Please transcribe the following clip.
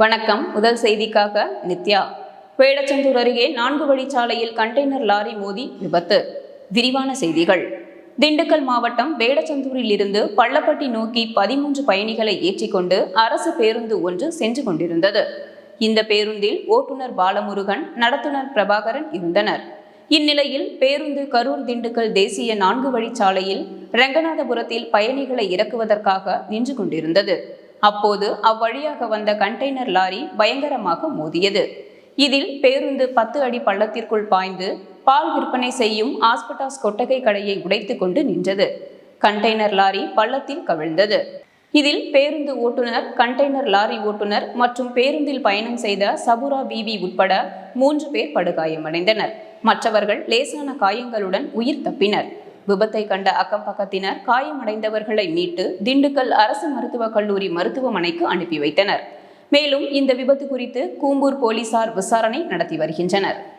வணக்கம். முதல் செய்திக்காக நித்யா. வேடச்சந்தூர் அருகே நான்கு வழிச்சாலையில் கண்டெய்னர் லாரி மோதி விபத்து. விரிவான செய்திகள். திண்டுக்கல் மாவட்டம் வேடச்சந்தூரில் இருந்து பள்ளப்பட்டி நோக்கி பதிமூன்று பயணிகளை ஏற்றிக்கொண்டு அரசு பேருந்து ஒன்று சென்று கொண்டிருந்தது. இந்த பேருந்தில் ஓட்டுநர் பாலமுருகன் நடத்துனர் பிரபாகரன் இருந்தனர். இந்நிலையில் பேருந்து கரூர் திண்டுக்கல் தேசிய நான்கு வழிச்சாலையில் ரங்கநாதபுரத்தில் பயணிகளை இறக்குவதற்காக நின்று கொண்டிருந்தது. அப்போது அவ்வழியாக வந்த கண்டெய்னர் லாரி பயங்கரமாக மோதியது. இதில் பேருந்து பத்து அடி பள்ளத்திற்குள் பாய்ந்து பால் விற்பனை செய்யும் ஆஸ்பட்டாஸ் கொட்டகை கடையை உடைத்து கொண்டு நின்றது. கண்டெய்னர் லாரி பள்ளத்தில் கவிழ்ந்தது. இதில் பேருந்து ஓட்டுநர் கண்டெய்னர் லாரி ஓட்டுநர் மற்றும் பேருந்தில் பயணம் செய்த சபுரா பிவி உட்பட மூன்று பேர் படுகாயமடைந்தனர். மற்றவர்கள் லேசான காயங்களுடன் உயிர் தப்பினர். விபத்தை கண்ட அக்கம் பக்கத்தினர் காயமடைந்தவர்களை மீட்டு திண்டுக்கல் அரசு மருத்துவக் கல்லூரி மருத்துவமனைக்கு அனுப்பி வைத்தனர். மேலும் இந்த விபத்து குறித்து கூம்பூர் போலீசார் விசாரணை நடத்தி வருகின்றனர்.